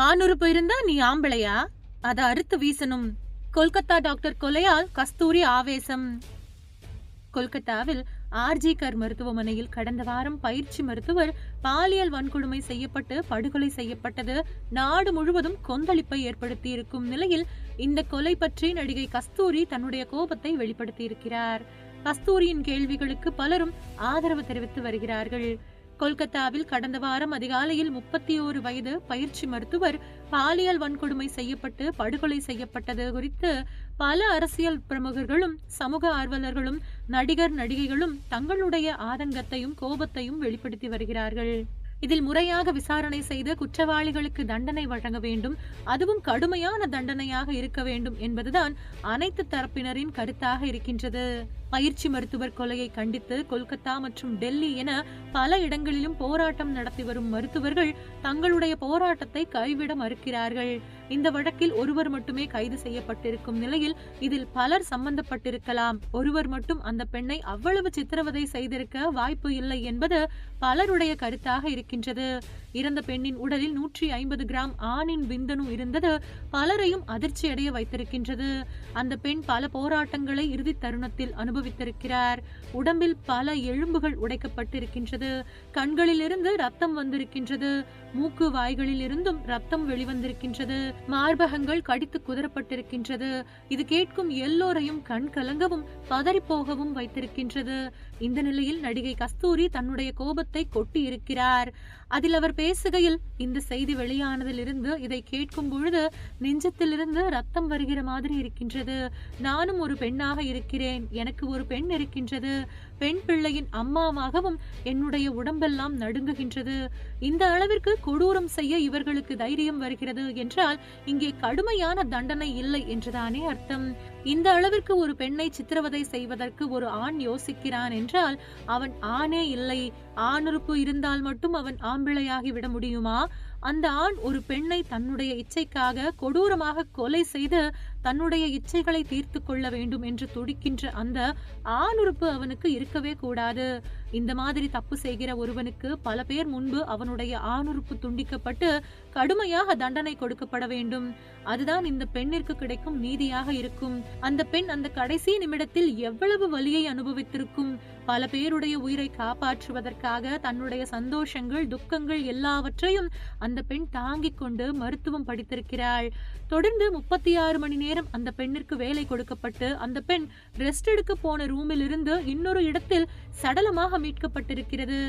ஆணுறுப்பு இருந்தா நீ ஆம்பளையா? அத அறுத்து வீசணும். கொல்கத்தா டாக்டர் கொலையால் கஸ்தூரி ஆவேசம். கொல்கத்தாவில் ஆர்ஜிகர் மருத்துவமனையில் கடந்த வாரம் பயிற்சி மருத்துவர் பாலியல் வன்கொடுமை செய்யப்பட்டு படுகொலை செய்யப்பட்டது. நாடு முழுவதும் கொந்தளிப்பை ஏற்படுத்தி இருக்கும் நிலையில் இந்த கொலை பற்றி நடிகை கஸ்தூரி தன்னுடைய கோபத்தை வெளிப்படுத்தியிருக்கிறார். கஸ்தூரியின் கேள்விகளுக்கு பலரும் ஆதரவு தெரிவித்து வருகிறார்கள். கொல்கத்தாவில் கடந்த வாரம் அதிகாலையில் முப்பத்தி ஓரு வயது பயிற்சி மருத்துவர் பாலியல் வன்கொடுமை செய்யப்பட்டு படுகொலை செய்யப்பட்டது குறித்து பல அரசியல் பிரமுகர்களும் சமூக ஆர்வலர்களும் நடிகர் நடிகைகளும் தங்களுடைய ஆதங்கத்தையும் கோபத்தையும் வெளிப்படுத்தி வருகிறார்கள். இதில் முறையாக விசாரணை செய்து குற்றவாளிகளுக்கு தண்டனை வழங்க வேண்டும் அதுவும் கடுமையான தண்டனையாக இருக்க வேண்டும் என்பதுதான் அனைத்து தரப்பினரின் கருத்தாக இருக்கின்றது. பயிற்சி மருத்துவர் கொலையை கண்டித்து கொல்கத்தா மற்றும் டெல்லி என பல இடங்களிலும் போராட்டம் நடத்தி வரும் மருத்துவர்கள் தங்களுடைய போராட்டத்தை கைவிட மறுக்கிறார்கள். இந்த வழக்கில் ஒருவர் மட்டுமே கைது செய்யப்பட்டிருக்கும் நிலையில் இதில் பலர் சம்பந்தப்பட்டிருக்கலாம். ஒருவர் மட்டும் அந்த பெண்ணை அவ்வளவு சித்திரவதை செய்திருக்க வாய்ப்பு இல்லை என்பது பலருடைய கருத்தாக இருக்கின்றது. இறந்த பெண்ணின் உடலில் நூற்றி ஐம்பது கிராம் ஆணின் விந்தணு இருந்தது பலரையும் அதிர்ச்சி அடைய வைத்திருக்கின்றது. அந்த பெண் பல போராட்டங்களை இறுதி தருணத்தில் அனுபவித்திருக்கிறார். உடம்பில் பல எலும்புகள் உடைக்கப்பட்டிருக்கின்றது. கண்களிலிருந்து ரத்தம் வந்திருக்கின்றது. மூக்கு வாய்களில் இருந்தும் ரத்தம் வெளிவந்திருக்கின்றது. மார்பகங்கள் கடித்து குதிரப்பட்டிருக்கின்றது இது கேட்கும் எல்லோரையும் கண் கலங்கவும் பதறிப்போகவும் வைத்திருக்கின்றது. இந்த நிலையில் நடிகை கஸ்தூரி தன்னுடைய கோபத்தை கொட்டி இருக்கிறார் அதில் அவர் பேசுகையில் இந்த செய்தி வெளியானதிலிருந்து இதை கேட்கும் பொழுது நெஞ்சத்திலிருந்து ரத்தம் வருகிற மாதிரி இருக்கின்றது. நானும் ஒரு பெண்ணாக இருக்கிறேன். எனக்கு ஒரு பெண் இருக்கின்றது. பெண் பிள்ளையின் அம்மாவாகவும் என்னுடைய உடம்பெல்லாம் நடுங்குகின்றது. இந்த அளவிற்கு கொடூரம் செய்ய இவர்களுக்கு தைரியம் வருகிறது என்றால் இங்கே கடுமையான தண்டனை இல்லை என்றுதானே அர்த்தம். இந்த அளவிற்கு ஒரு பெண்ணை சித்திரவதை செய்வதற்கு ஒரு ஆண் யோசிக்கிறான் என்றால் அவன் ஆணே இல்லை ஆணுறுப்பு இருந்தால் மட்டும் அவன் ஆம்பிளையாகி விட முடியுமா? அந்த ஆண் ஒரு பெண்ணை தன்னுடைய இச்சைக்காக கொடூரமாக கொலை செய்து தன்னுடைய இச்சைகளை தீர்த்து கொள்ள வேண்டும் என்று துடிக்கின்ற அந்த ஆணுறுப்பு அவனுக்கு இருக்கவே கூடாது. இந்த மாதிரி தப்பு செய்கிற ஒருவனுக்கு பல பேர் முன்பு அவனுடைய ஆணுறுப்பு துண்டிக்கப்பட்டு கடுமையாக தண்டனை கொடுக்கப்பட வேண்டும். அதுதான் இந்த பெண்ணிற்கு கிடைக்கும் நீதியாக இருக்கும். அந்த பெண் அந்த கடைசி நிமிடத்தில் எவ்வளவு வலியை அனுபவித்திருக்கும்? பல பேருடைய உயிரை காப்பாற்றுவதற்காக தன்னுடைய சந்தோஷங்கள் துக்கங்கள் எல்லாவற்றையும் அந்த பெண் தாங்கிக் கொண்டு மருத்துவம் படித்திருக்கிறாள். தொடர்ந்து முப்பத்தி ஆறு மணி நேரம் அந்த பெண்ணிற்கு வேலை கொடுக்கப்பட்டு அந்த பெண் ரெஸ்ட் எடுக்க போன ரூமில் இருந்து இன்னொரு இடத்தில் சடலமாக மீட்கப்பட்டிருக்கிறது.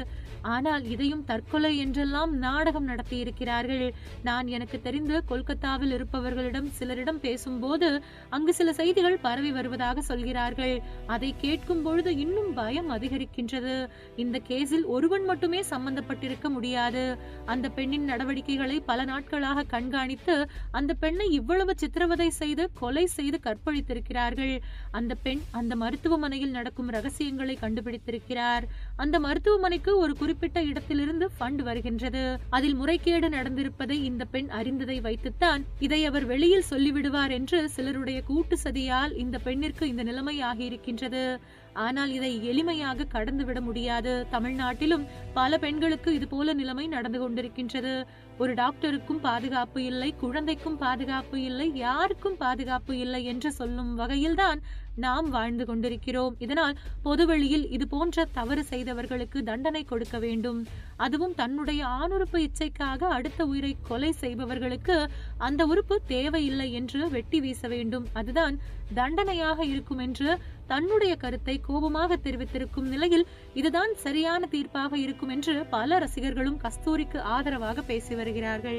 ஆனால் இதையும் தற்கொலை என்றெல்லாம் நாடகம் நடத்தி இருக்கிறார்கள் நான் எனக்கு தெரிந்து கொல்கத்தாவில் இருப்பவர்களிடம் சிலரிடம் பேசும்போது அங்கு சில செய்திகள் பரவி வருவதாக சொல்கிறார்கள். அதை கேட்கும் பொழுது இன்னும் பயம் அதிகரிக்கின்றது. இந்த கேஸில் ஒருவன் மட்டுமே சம்பந்தப்பட்டிருக்க முடியாது. அந்த பெண்ணின் நடவடிக்கைகளை பல நாட்களாக கண்காணித்து அந்த பெண்ணை இவ்வளவு சித்திரவதை செய்து கொலை செய்து கற்பழித்திருக்கிறார்கள். அந்த பெண் அந்த மருத்துவமனையில் நடக்கும் ரகசியங்களை கண்டுபிடித்திருக்கிறார். அந்த மருத்துவமனைக்கு ஒரு குறிப்பிட்ட இடத்திலிருந்து ஃபண்ட் வருகின்றது. அதில் முறைகேடு நடந்திருப்பதை இந்த பெண் அறிந்ததை வைத்துத்தான் இதை அவர் வெளியில் சொல்லிவிடுவார் என்று சிலருடைய கூட்டு சதியால் இந்த பெண்ணிற்கு இந்த நிலைமை ஆகியிருக்கின்றது. ஆனால் இதை எளிமையாக கடந்துவிட முடியாது. தமிழ்நாட்டிலும் பல பெண்களுக்கு இது போல நிலைமை நடந்து கொண்டிருக்கின்றது. ஒரு டாக்டருக்கும் பாதுகாப்பு இல்லை குழந்தைக்கும் பாதுகாப்பு இல்லை யாருக்கும் பாதுகாப்பு இல்லை என்று சொல்லும் வகையில்தான் நாம் வாழ்ந்து கொண்டிருக்கிறோம். இதனால் பொதுவெளியில் இது போன்ற தவறு செய்தவர்களுக்கு தண்டனை கொடுக்க வேண்டும். அதுவும் தன்னுடைய ஆணுறுப்பு இச்சைக்காக அடுத்த உயிரை கொலை செய்பவர்களுக்கு அந்த உறுப்பு தேவையில்லை என்று வெட்டி வீச வேண்டும். அதுதான் தண்டனையாக இருக்கும் என்று தன்னுடைய கருத்தை கோபமாக தெரிவித்திருக்கும் நிலையில் இதுதான் சரியான தீர்ப்பாக இருக்கும் என்று பல ரசிகர்களும் கஸ்தூரிக்கு ஆதரவாக பேசி வருகிறார்கள்.